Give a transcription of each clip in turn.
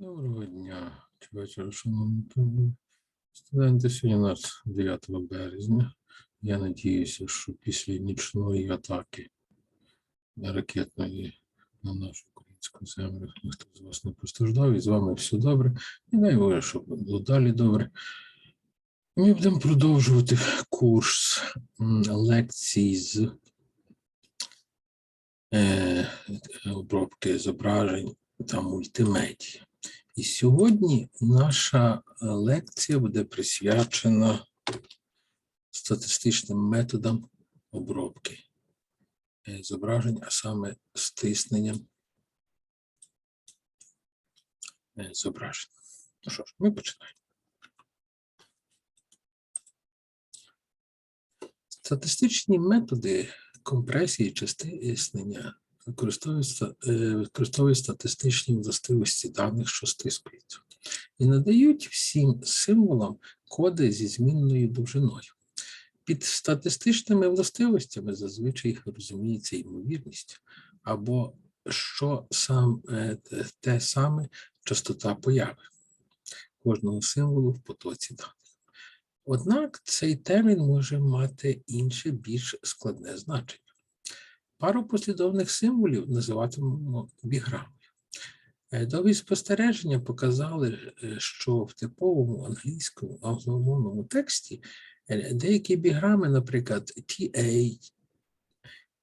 Доброго дня, вечора, шановні пані студенти. Сьогодні у нас 9 березня. Я надіюся, що після нічної атаки ракетної на нашу українську землю ніхто з вас не постраждав, і з вами все добре. І дай Боже, щоб було далі добре. Ми будемо продовжувати курс лекцій з е, обробки зображень та мультимедії. І сьогодні наша е, лекція буде присвячена статистичним методам обробки е, зображень, а саме стисненням е, зображень. Ну що ж, ми починаємо. Статистичні методи компресії чи стиснення використовують, е, статистичні властивості даних, що стискуються, і надають всім символам коди зі змінною довжиною. Під статистичними властивостями зазвичай розуміється ймовірність, або що сам е, те саме частота появи кожного символу в потоці даних. Однак цей термін може мати інше, більш складне значення. Пару послідовних символів називатимемо біграмою. Е, Довгі спостереження показали, е, що в типовому англійському англомовному тексті е, деякі біграми, наприклад, TA,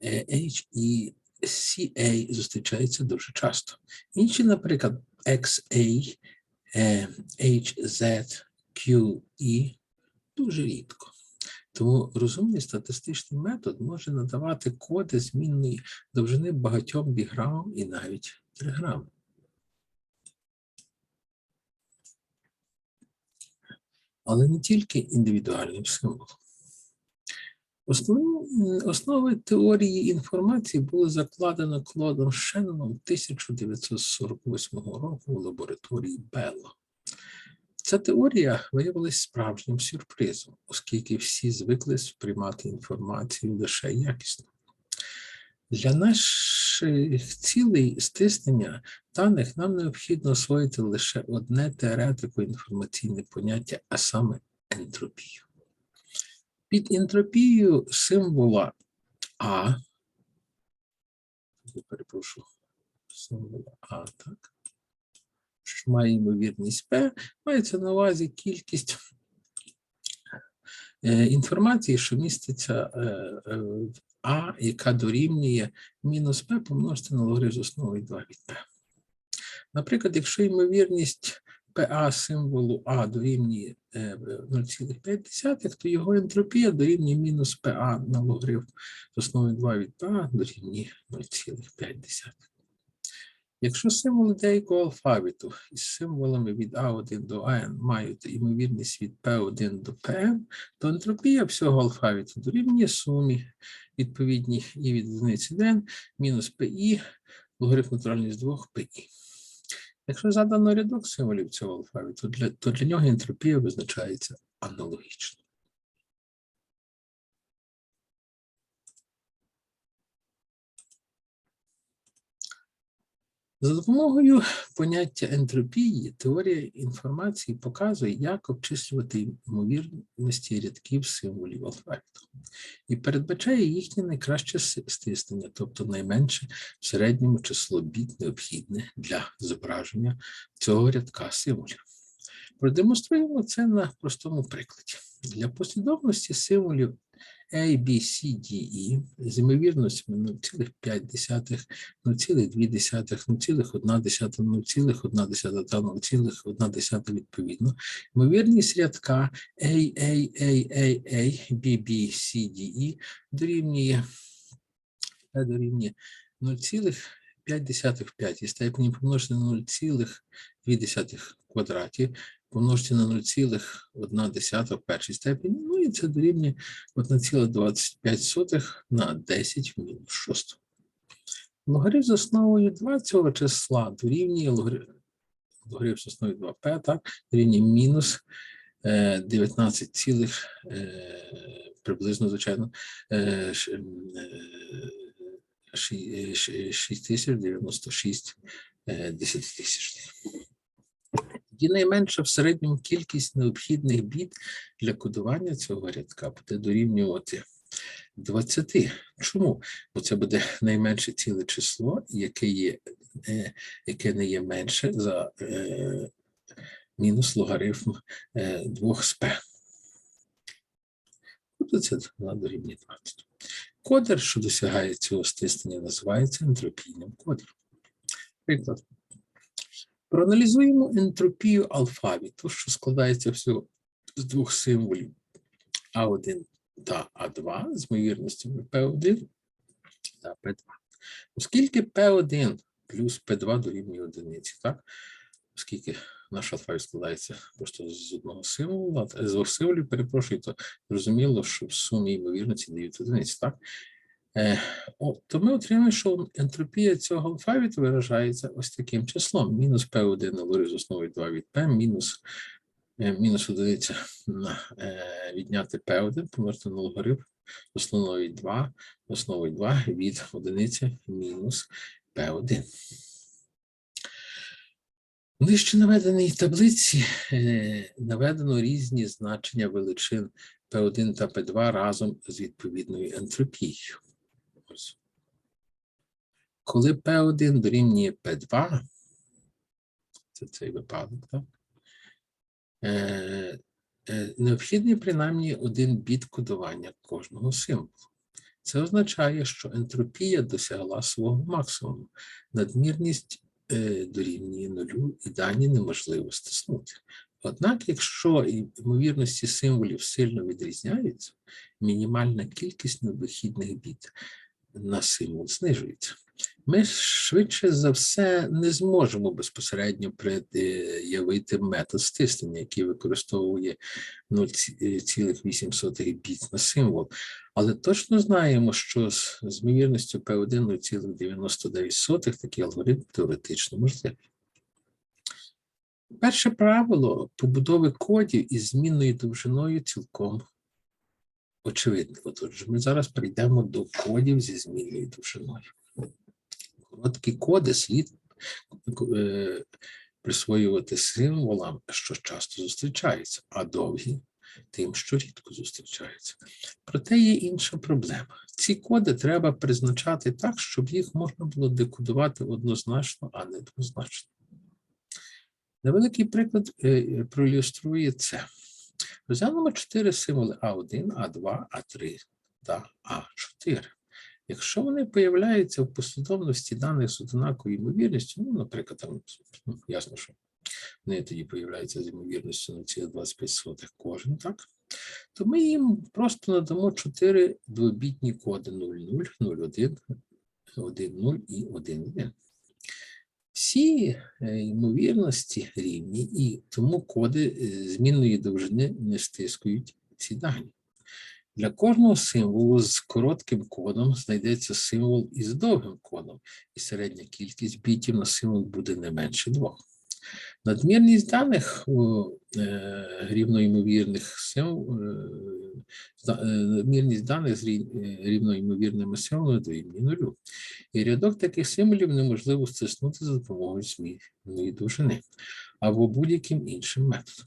HE, CA зустрічаються дуже часто. Інші, наприклад, XA, HZ, QE дуже рідко. Тому розумний статистичний метод може надавати коди змінної довжини багатьом біграмам і навіть триграмам. Але не тільки індивідуальним символом. Основи теорії інформації були закладено Клодом Шенноном 1948 року у лабораторії Белла. Ця теорія виявилась справжнім сюрпризом, оскільки всі звикли сприймати інформацію лише якісно. Для наших цілей стиснення даних нам необхідно освоїти лише одне теоретико-інформаційне поняття, а саме ентропію. Під ентропією символа А, я перепрошую, символа А, так, що має ймовірність P, мається на увазі кількість е, інформації, що міститься е, е, в А, яка дорівнює мінус P помножити на логарифм з основою 2 від P. Наприклад, якщо ймовірність PA символу А дорівнює е, 0,5, то його ентропія дорівнює мінус PA на логарифм з основою 2 від PA дорівнює 0,5. Якщо символи деякого алфавіту із символами від А1 до АН мають ймовірність від P1 до Pn, то ентропія всього алфавіту дорівнює сумі відповідній і від одиниці до мінус PI, логарифм натуральний з 2 PI. Якщо задано рядок символів цього алфавіту, то для нього ентропія визначається аналогічно. За допомогою поняття ентропії теорія інформації показує, як обчислювати ймовірності рядків символів алфавіту і передбачає їхнє найкраще стиснення, тобто найменше в середньому число біт необхідне для зображення цього рядка символів. Продемонструємо це на простому прикладі. Для послідовності символів A, B, C, D, E з ймовірностями 0,5, 0,2, 0,1, 0,1 та 0,1 відповідно. Ймовірність рядка A, A, A, A, A, B, B, C, D, E дорівнює, е, дорівнює 0,5 в п'ятій степені помножити на 0,2 в квадраті, помножити на 0,1 в першій степені, ну і це дорівнює 1,25 на 10 в мінус 6. Логарифм з основою 2 цього числа дорівнює логарифм з основою 2p, так, дорівнює мінус е, 19, цілих, е, приблизно, звичайно, е, ш- м, е, ші- е, 6096 е, десятитисячних. І найменша в середньому кількість необхідних біт для кодування цього рядка буде дорівнювати 20. Чому? Бо це буде найменше ціле число, яке, є, е, яке не є менше за е, мінус логарифм е, 2 з. Тобто це дорівнює 20. Кодер, що досягає цього стиснення, називається ентропійним кодером. Приклад. Проаналізуємо ентропію алфавіту, що складається всього з двох символів А1 та А2 з ймовірностями P1 та P2. Оскільки P1 плюс P2 дорівнює одиниці, так? Оскільки наш алфавіт складається просто з одного символа, з двох символів, перепрошую, то зрозуміло, що в сумі ймовірності дають одиниці, так? Е, о, то ми отримаємо, що ентропія цього алфавіту виражається ось таким числом. Мінус P1 на лорі з основою 2 від P, мінус, е, мінус одиниця на е, відняти P1, помножити на логарифм з основою 2, основою 2 від одиниці мінус P1. В нижче наведеній таблиці наведено різні значення величин P1 та P2 разом з відповідною ентропією. Коли P1 дорівнює P2, це цей випадок, так? Е, е, необхідний принаймні один біт кодування кожного символу. Це означає, що ентропія досягла свого максимуму. Надмірність е, дорівнює нулю і дані неможливо стиснути. Однак, якщо ймовірності символів сильно відрізняються, мінімальна кількість невихідних біт на символ знижується. Ми швидше за все не зможемо безпосередньо пред'явити метод стиснення, який використовує 0,8 біт на символ, але точно знаємо, що з з ймовірністю P1 0,99 такий алгоритм теоретично можливий. Перше правило побудови кодів із змінною довжиною цілком очевидне. Отже, ми зараз перейдемо до кодів зі змінною довжиною. Короткі коди слід е, присвоювати символам, що часто зустрічаються, а довгі тим, що рідко зустрічаються. Проте є інша проблема. Ці коди треба призначати так, щоб їх можна було декодувати однозначно, а не двозначно. Невеликий приклад е, проілюструє це. Розглянемо чотири символи А1, А2, А3 та А4. Якщо вони появляються в послідовності даних з однаковою ймовірністю, ну, наприклад, там ну, ясно, що вони тоді появляються з ймовірністю на 0,25 кожен, так? То ми їм просто надамо чотири двобітні коди 00, 01, 10 і 11. Всі е, ймовірності рівні, і тому коди е, змінної довжини не стискують ці дані. Для кожного символу з коротким кодом знайдеться символ із довгим кодом, і середня кількість бітів на символ буде не менше двох. Надмірність даних у е, е, е, надмірність даних з е, рівноімовірними символами дорівнює нулю. І рядок таких символів неможливо стиснути за допомогою змінної довжини або будь-яким іншим методом.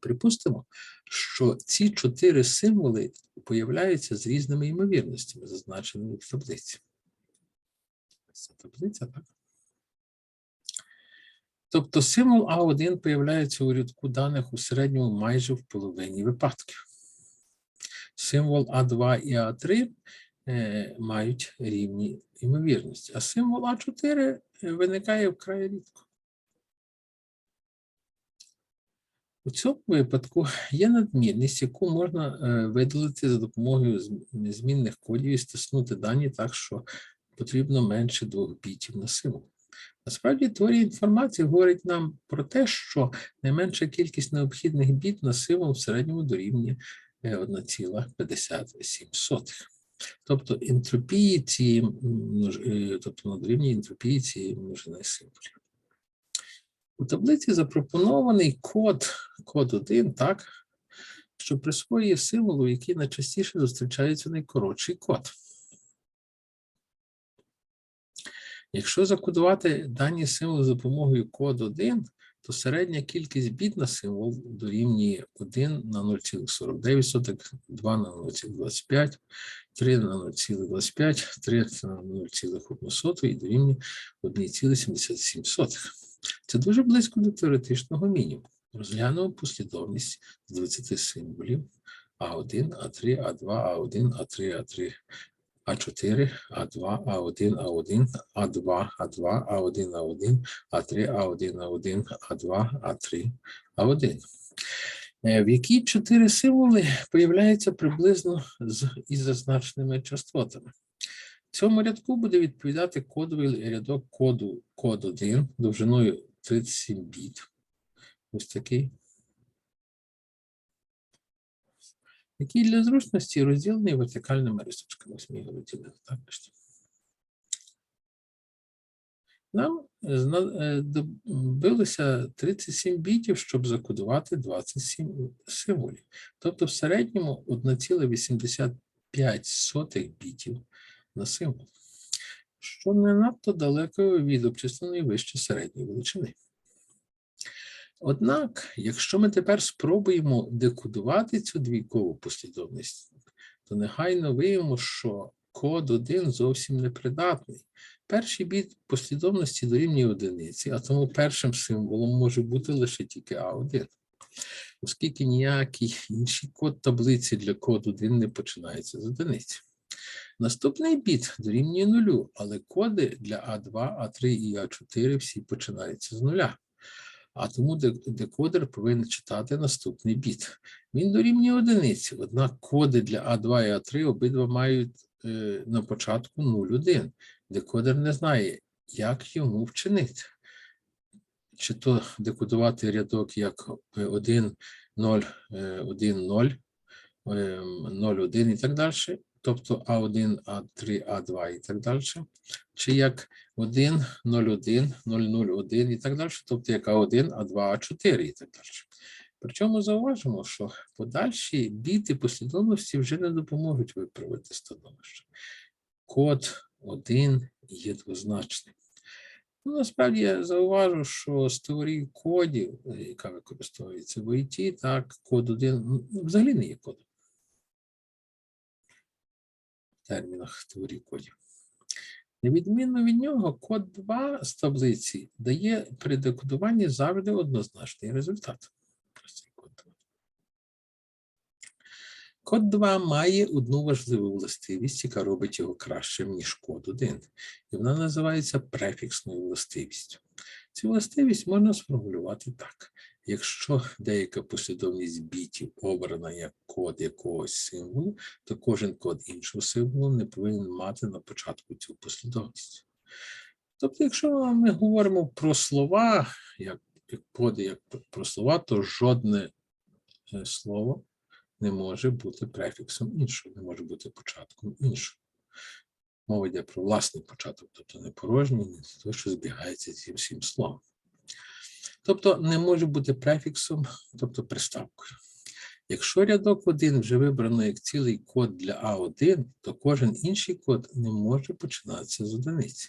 Припустимо, що ці чотири символи появляються з різними ймовірностями, зазначеними в таблиці. Ця таблиця, так? Тобто символ А1 появляється у рядку даних у середньому майже в половині випадків. Символ А2 і А3 е, мають рівні ймовірності, а символ А4 виникає вкрай рідко. У цьому випадку є надмірність, яку можна е, видалити за допомогою зм- змінних кодів і стиснути дані так, що потрібно менше двох бітів на символ. Насправді теорія інформації говорить нам про те, що найменша кількість необхідних біт на символ в середньому дорівнює е, 1,57. Тобто ентропії цієї е, тобто вона дорівнює ентропії цієї множини символів. У таблиці запропонований код, код 1, так, що присвоює символу, який найчастіше зустрічається найкоротший код. Якщо закодувати дані символи за допомогою коду 1, то середня кількість біт на символ дорівнює 1 на 0,49, 2 на 0,25, 3 на 0,25, 3 на 0,1 і дорівнює 1,77. Це дуже близько до теоретичного мінімуму. Розглянемо послідовність з 20 символів А1, А3, А2, А1, А3, А3, А4, А2, А1, А1, А2, А2, А1, А1, А3, А1, А1, А2, А3, А1. Е, В які чотири символи появляються приблизно з із зазначеними частотами. Цьому рядку буде відповідати кодовий рядок коду код 1 довжиною 37 біт. Ось такий. Який для зручності розділений вертикальними рисочками. Ось ми його розділили. Так. Нам е, добилося 37 бітів, щоб закодувати 27 символів. Тобто в середньому 1,85 бітів на символ, що не надто далеко від обчисленої вище середньої величини. Однак, якщо ми тепер спробуємо декодувати цю двійкову послідовність, то негайно виявимо, що код 1 зовсім непридатний. Перший біт послідовності дорівнює одиниці, а тому першим символом може бути лише тільки А1, оскільки ніякий інший код таблиці для коду 1 не починається з одиниці. Наступний біт дорівнює нулю, але коди для А2, А3 і А4 всі починаються з нуля. А тому декодер повинен читати наступний біт. Він дорівнює одиниці, однак коди для А2 і А3 обидва мають е, на початку 0,1. Декодер не знає, як йому вчинити. Чи то декодувати рядок як е, 1, 0, е, 1, 0, е, 0, 1 і так далі, тобто А1, А3, А2 і так далі, чи як 1, 0,1, 001 і так далі, тобто як А1, А2, А4 і так далі. Причому зауважимо, що подальші біти послідовності вже не допоможуть виправити становище. Код 1 є двозначним. Ну, насправді я зауважу, що з теорії кодів, е, яка використовується в IT, так, код 1 ну, взагалі не є кодом. Термінах теорії кодів. Невідмінно від нього, код 2 з таблиці дає при декодуванні завжди однозначний результат. Ось цей код 2. Код 2 має одну важливу властивість, яка робить його кращим, ніж код 1. І вона називається префіксною властивістю. Цю властивість можна сформулювати так. Якщо деяка послідовність бітів обрана як код якогось символу, то кожен код іншого символу не повинен мати на початку цю послідовність. Тобто, якщо ми говоримо про слова, як коди, як про слова, то жодне е, слово не може бути префіксом іншого, не може бути початком іншого. Мова йде про власний початок, тобто не порожній, не те, що збігається зі всім словом. Тобто не може бути префіксом, тобто приставкою. Якщо рядок 1 вже вибрано як цілий код для А1, то кожен інший код не може починатися з одиниці.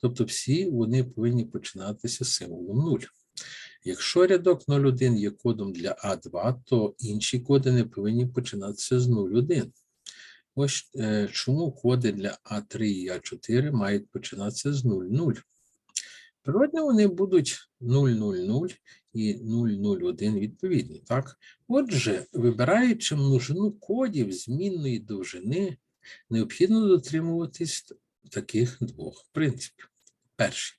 Тобто всі вони повинні починатися з символом 0. Якщо рядок 01 є кодом для А2, то інші коди не повинні починатися з 01. Ось е, чому коди для А3 і А4 мають починатися з 00. Природно, вони будуть 000 і 001 відповідні. Так? Отже, вибираючи множину кодів змінної довжини, необхідно дотримуватись таких двох принципів. Перший.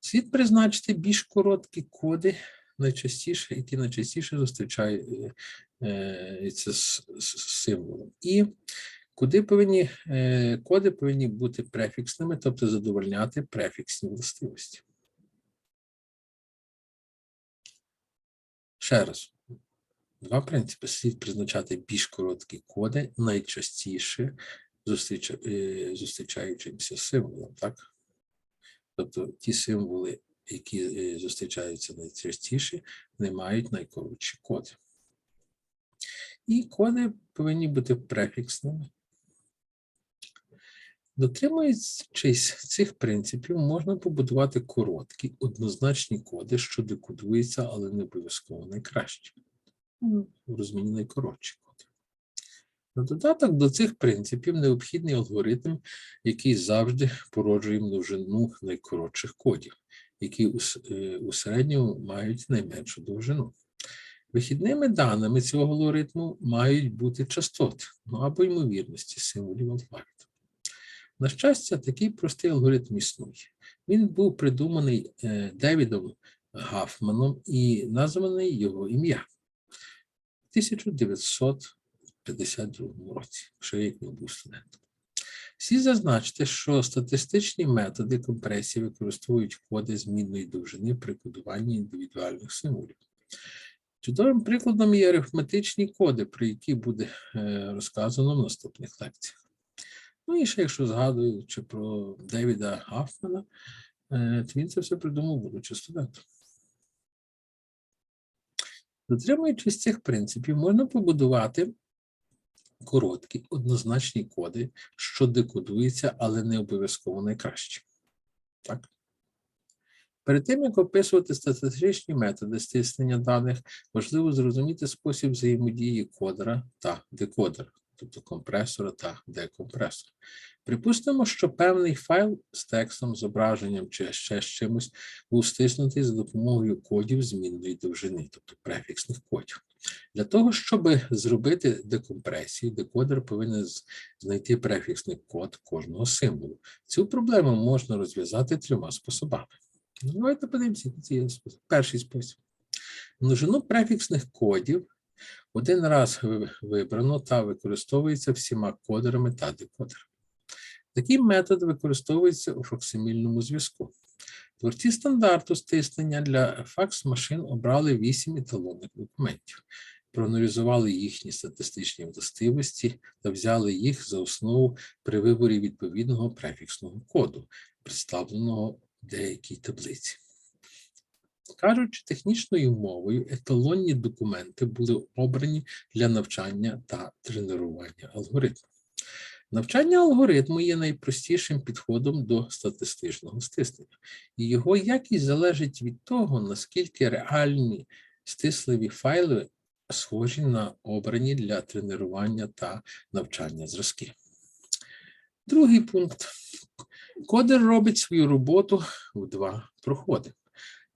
Слід призначити більш короткі коди, найчастіше, які найчастіше зустрічаються з, з символом. І куди повинні е, коди повинні бути префіксними, тобто задовольняти префіксні властивості. Ще раз. Два принципи. Слід призначати більш короткі коди, найчастіше зустріча, е, зустрічаючимся символом, так? Тобто ті символи, які е, зустрічаються найчастіше, не мають найкоротші коди. І коди повинні бути префіксними. Дотримуючись цих принципів, можна побудувати короткі, однозначні коди, що декодуються, але не обов'язково найкраще. В розумінні найкоротші коди. На додаток до цих принципів необхідний алгоритм, який завжди породжує множину найкоротших кодів, які у, е, у середньому мають найменшу довжину. Вихідними даними цього алгоритму мають бути частоти ну, або ймовірності символів алфавіту. На щастя, такий простий алгоритм існує. Він був придуманий е, Девідом Гафманом і названий його ім'я в 1952 році, я як не був студентом. Всі зазначте, що статистичні методи компресії використовують коди змінної довжини при кодуванні індивідуальних символів. Чудовим прикладом є арифметичні коди, про які буде е, розказано в наступних лекціях. Ну і ще, якщо згадуючи про Девіда Гафмана, е, то він це все придумав, будучи студентом. Дотримуючись цих принципів, можна побудувати короткі, однозначні коди, що декодуються, але не обов'язково найкраще. Так? Перед тим, як описувати статистичні методи стиснення даних, важливо зрозуміти спосіб взаємодії кодера та декодера, тобто компресора та декомпресора. Припустимо, що певний файл з текстом, зображенням чи ще з чимось був стиснутий за допомогою кодів змінної довжини, тобто префіксних кодів. Для того, щоб зробити декомпресію, декодер повинен знайти префіксний код кожного символу. Цю проблему можна розв'язати трьома способами. Ну, Давайте подивимося, який це є. Перший спосіб. Множину префіксних кодів один раз вибрано та використовується всіма кодерами та декодерами. Такий метод використовується у факсимільному зв'язку. Творці стандарту стиснення для факс-машин обрали вісім еталонних документів, проаналізували їхні статистичні властивості та взяли їх за основу при виборі відповідного префіксного коду, представленого в деякій таблиці. Кажучи технічною мовою, еталонні документи були обрані для навчання та тренування алгоритму. Навчання алгоритму є найпростішим підходом до статистичного стиснення, і його якість залежить від того, наскільки реальні стисливі файли схожі на обрані для тренування та навчання зразки. Другий пункт. Кодер робить свою роботу в два проходи.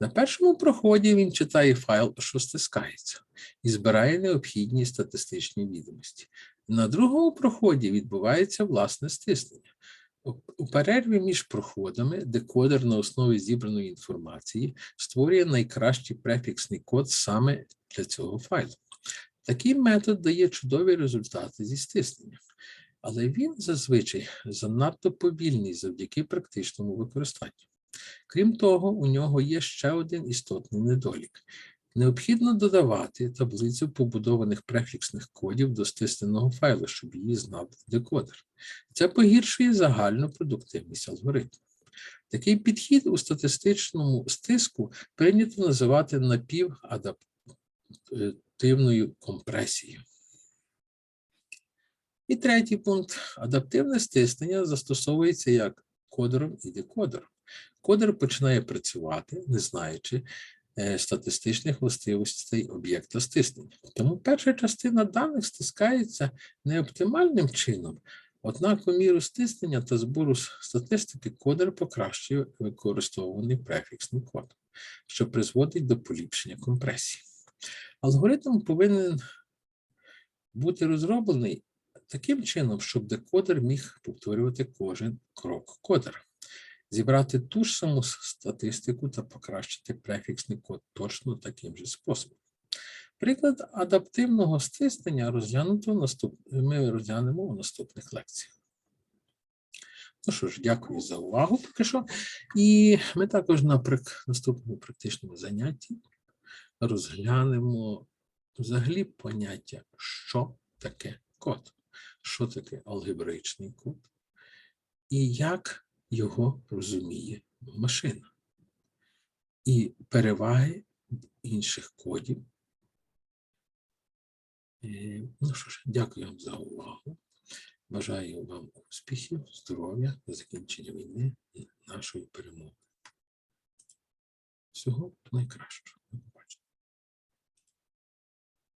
На першому проході він читає файл, що стискається, і збирає необхідні статистичні відомості. На другому проході відбувається власне стиснення. У- перерві між проходами декодер на основі зібраної інформації створює найкращий префіксний код саме для цього файлу. Такий метод дає чудові результати зі стисненням, але він зазвичай занадто повільний завдяки практичному використанню. Крім того, у нього є ще один істотний недолік. Необхідно додавати таблицю побудованих префіксних кодів до стисненого файлу, щоб її знав декодер. Це погіршує загальну продуктивність алгоритму. Такий підхід у статистичному стиску прийнято називати напівадаптивною компресією. І третій пункт. Адаптивне стиснення застосовується як кодером і декодером. Кодер починає працювати, не знаючи е, статистичних властивостей об'єкта стиснення. Тому перша частина даних стискається не оптимальним чином, однак у міру стиснення та збору статистики кодер покращує використовуваний префіксний код, що призводить до поліпшення компресії. Алгоритм повинен бути розроблений таким чином, щоб декодер міг повторювати кожен крок кодера зібрати ту ж саму статистику та покращити префіксний код точно таким же способом. Приклад адаптивного стиснення розглянуто наступ... ми розглянемо у наступних лекціях. Ну що ж, дякую за увагу поки що. І ми також на наступному практичному занятті розглянемо взагалі поняття, що таке код, що таке алгебраїчний код і як його розуміє машина. І переваги інших кодів. Е, Ну що ж, дякую вам за увагу. Бажаю вам успіхів, здоров'я, закінчення війни і нашої перемоги. Всього найкращого.